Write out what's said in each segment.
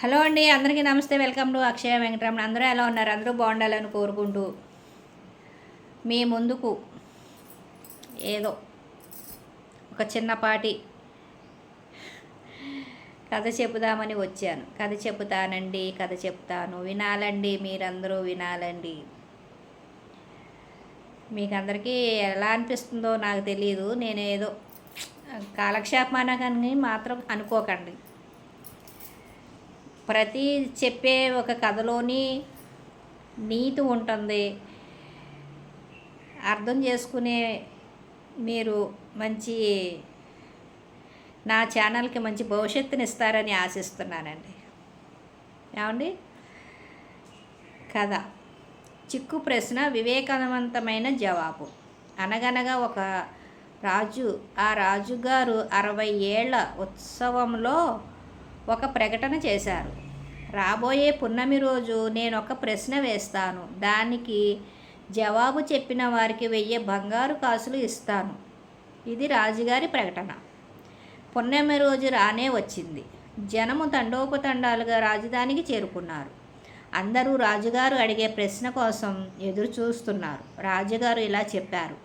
Hello అండి అందరికీ నమస్తే. Welcome to Akshaya Venkataramana. అందరూ ఎలా ఉన్నారు? అందరూ బాగుండాలని కోరుకుంటూ మీ ముందుకు ఏదో ఒక చిన్నపాటి కథ చెబుదామని వచ్చాను. కథ చెబుతానండి కథ చెప్తాను వినాలండి మీరందరూ వినాలండి. మీకు అందరికీ ఎలా అనిపిస్తుందో నాకు తెలియదు నేనేదో కాలక్షేపమాన కానీ మాత్రం అనుకోకండి. ప్రతి చెప్పే ఒక కథలోని నీతి ఉంటుంది. అర్థం చేసుకునే మీరు మంచి నా ఛానల్కి మంచి భవిష్యత్తుని ఇస్తారని ఆశిస్తున్నానండి. ఏమండి? కథ. చిక్కు ప్రశ్న వివేకవంతమైన జవాబు. అనగనగా ఒక రాజు ఆ రాజుగారు అరవై ఏళ్ళ ఉత్సవంలో ఒక ప్రకటన చేశారు. రాబోయే పున్నమి రోజు నేను ఒక ప్రశ్న వేస్తాను. దానికి జవాబు చెప్పిన వారికి వెయ్యి బంగారు కాసులు ఇస్తాను. ఇది రాజుగారి ప్రకటన. పున్నమి రోజు రానే వచ్చింది. జనము తండోపతండాలుగా రాజధానికి చేరుకున్నారు. అందరూ రాజుగారు అడిగే ప్రశ్న కోసం ఎదురు చూస్తున్నారు. రాజుగారు ఇలా చెప్పారు.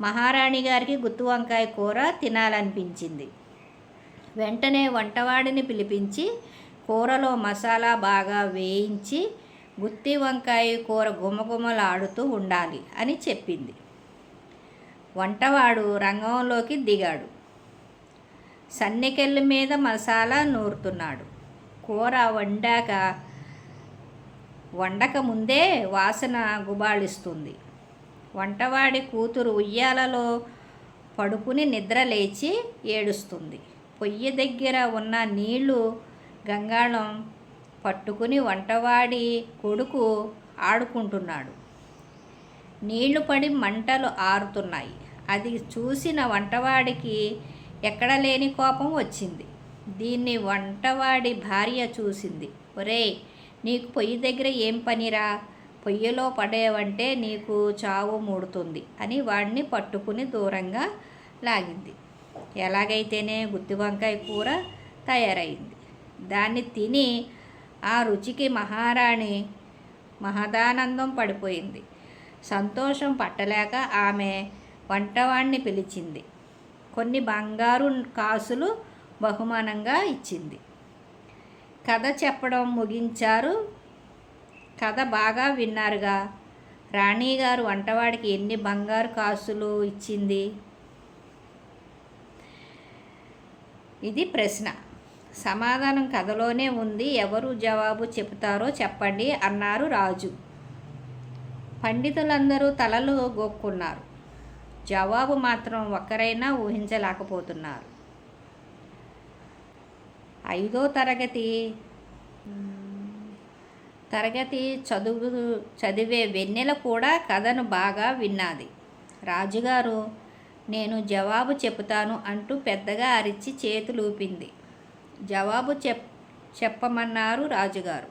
మహారాణి గారికి గుత్తి వంకాయ కూర తినాలనిపించింది. వెంటనే వంటవాడిని పిలిపించి కూరలో మసాలా బాగా వేయించి గుత్తి వంకాయ కూర గుమగుమలాడుతూ ఉండాలి అని చెప్పింది. వంటవాడు రంగంలోకి దిగాడు. సన్నికెళ్ళ మీద మసాలా నూరుతున్నాడు. కూర వండాక వండక ముందే వాసన గుబాళిస్తుంది. వంటవాడి కూతురు ఉయ్యాలలో పడుకుని నిద్ర లేచి ఏడుస్తుంది. పొయ్యి దగ్గర ఉన్న నీళ్ళు గంగాళం పట్టుకుని వంటవాడి కొడుకు ఆడుకుంటున్నాడు. నీళ్ళు పడి మంటలు ఆరుతున్నాయి. అది చూసిన వంటవాడికి ఎక్కడ లేని కోపం వచ్చింది. దీన్ని వంటవాడి భార్య చూసింది. ఒరేయ్ నీకు పొయ్యి దగ్గర ఏం పనిరా? పొయ్యిలో పడేవంటే నీకు చావు మూడుతుంది అని వాడిని పట్టుకుని దూరంగా లాగింది. ఎలాగైతేనే గుత్తి వంకాయ కూర తయారైంది. దాన్ని తిని ఆ రుచికి మహారాణి మహదానందం పడిపోయింది. సంతోషం పట్టలేక ఆమె వంటవాణ్ణి పిలిచింది. కొన్ని బంగారు కాసులు బహుమానంగా ఇచ్చింది. కథ చెప్పడం ముగించారు. కథ బాగా విన్నారుగా. రాణిగారు వంటవాడికి ఎన్ని బంగారు కాసులు ఇచ్చింది? ఇది ప్రశ్న. సమాధానం కథలోనే ఉంది. ఎవరు జవాబు చెబుతారో చెప్పండి అన్నారు రాజు. పండితులందరూ తలలు గోక్కున్నారు. జవాబు మాత్రం ఒక్కరైనా ఊహించలేకపోతున్నారు. ఐదో తరగతి తరగతి చదువు చదివే వెన్నెల కూడా కథను బాగా విన్నది. రాజుగారు నేను జవాబు చెబుతాను అంటూ పెద్దగా అరిచి చేతులూపింది. జవాబు చెప్ చెప్పమన్నారు రాజుగారు.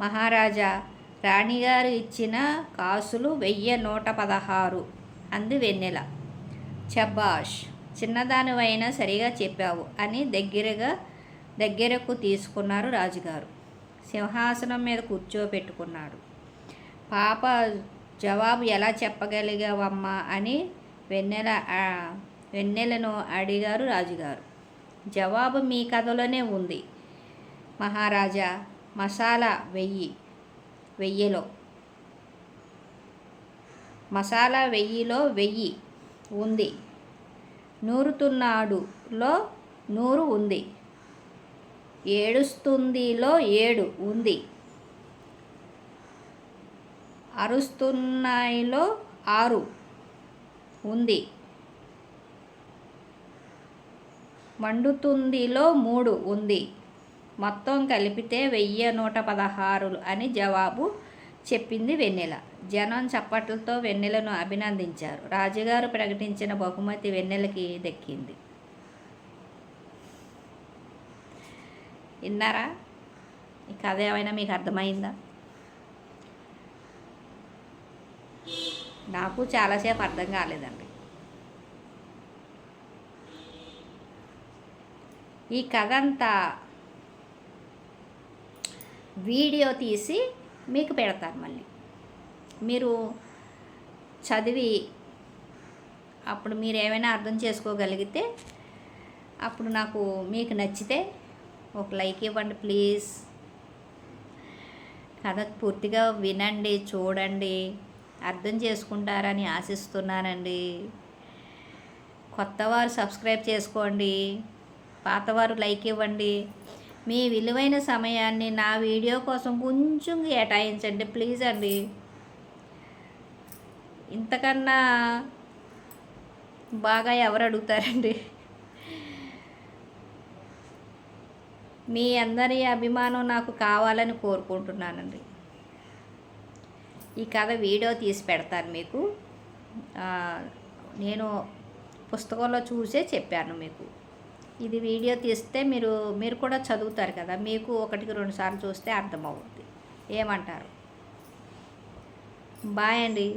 మహారాజా రాణిగారు ఇచ్చిన కాసులు వెయ్యి నూట పదహారు అంది వెన్నెల. చబాష్ చిన్నదానివైనా సరిగా చెప్పావు అని దగ్గరగా దగ్గరకు తీసుకున్నారు రాజుగారు. సింహాసనం మీద కూర్చోపెట్టుకున్నాడు. పాప జవాబు ఎలా చెప్పగలిగావమ్మా అని వెన్నెల వెన్నెలను అడిగారు రాజుగారు. జవాబు మీ కథలోనే ఉంది. మహారాజా మసాలా వెయ్యి వెయ్యిలో. మసాలా వెయ్యిలో వెయ్యి ఉంది. నూరుతున్నాడులో నూరు ఉంది. ఏడుస్తుందిలో ఏడు ఉంది. అరుస్తున్నాయిలో ఆరు. ఉంది. మండుతుందిలో మూడు ఉంది. మొత్తం కలిపితే వెయ్యి నూట పదహారు అని జవాబు చెప్పింది వెన్నెల. జనం చప్పట్లతో వెన్నెలను అభినందించారు. రాజుగారు ప్రకటించిన బహుమతి వెన్నెలకి దక్కింది. విన్నారా? ఈ కథ ఏమైనా మీకు అర్థమైందా? నాకు చాలాసేపు అర్థం కాలేదండి. ఈ కథ అంతా వీడియో తీసి మీకు పెడతాను మళ్ళీ. మీరు చదివి అప్పుడు మీరు ఏమైనా అర్థం చేసుకోగలిగితే అప్పుడు నాకు మీకు నచ్చితే ఒక లైక్ ఇవ్వండి ప్లీజ్. కథ పూర్తిగా వినండి చూడండి. అర్థం చేసుకుంటారని ఆశిస్తున్నానండి. కొత్తవారు సబ్స్క్రైబ్ చేసుకోండి. పాతవారు లైక్ ఇవ్వండి. మీ విలువైన సమయాన్ని నా వీడియో కోసం కొంచెం కేటాయించండి ప్లీజ్ అండి. ఇంతకన్నా బాగా ఎవరు అడుగుతారండి? మీ అందరి అభిమానం నాకు కావాలని కోరుకుంటున్నానండి. ఈ కథ వీడియో తీసి పెడతాను మీకు. నేను పుస్తకంలో చూసే చెప్పాను మీకు. ఇది వీడియో తీస్తే మీరు మీరు కూడా చదువుతారు కదా మీకు ఒకటికి రెండు సార్లు చూస్తే అర్థమవుద్ది. ఏమంటారు? బాయ్ అండి.